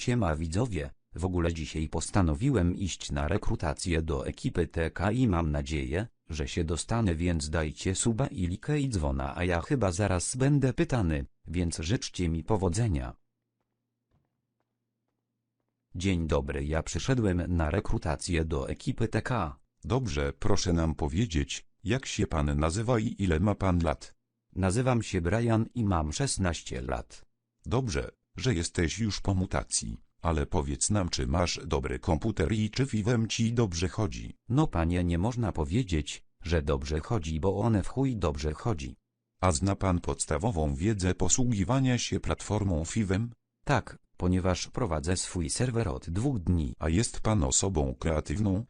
Siema widzowie, w ogóle dzisiaj postanowiłem iść na rekrutację do ekipy TK i mam nadzieję, że się dostanę więc dajcie suba i likę i dzwona a ja chyba zaraz będę pytany, więc życzcie mi powodzenia. Dzień dobry ja przyszedłem na rekrutację do ekipy TK. Dobrze, proszę nam powiedzieć, jak się pan nazywa i ile ma pan lat. Nazywam się Brian i mam 16 lat. Dobrze, że jesteś już po mutacji, ale powiedz nam, czy masz dobry komputer i czy Vivem ci dobrze chodzi. No panie nie można powiedzieć, że dobrze chodzi bo one w chuj dobrze chodzi. A zna pan podstawową wiedzę posługiwania się platformą Fivem? Tak, ponieważ prowadzę swój serwer od dwóch dni. A jest pan osobą kreatywną?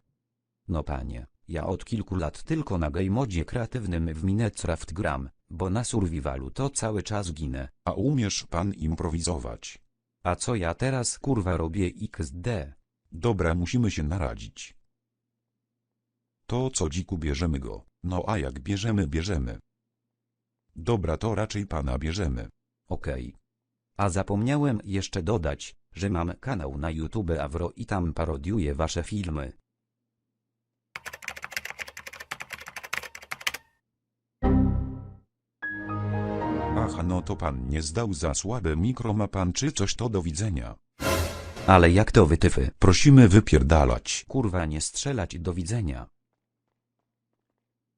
No panie, ja od kilku lat tylko na game modzie kreatywnym w Minecraft gram, bo na survivalu to cały czas ginę. A umiesz pan improwizować? A co ja teraz kurwa robię XD? Dobra, musimy się naradzić. To co dziku bierzemy go, no a jak bierzemy bierzemy. Dobra to raczej pana bierzemy. Okej. A zapomniałem jeszcze dodać, że mam kanał na YouTube Avro i tam parodiuję wasze filmy. Aha no to pan nie zdał za słabe mikro ma pan czy coś to do widzenia. Ale jak to wytyfy? Prosimy wypierdalać. Kurwa nie strzelać do widzenia.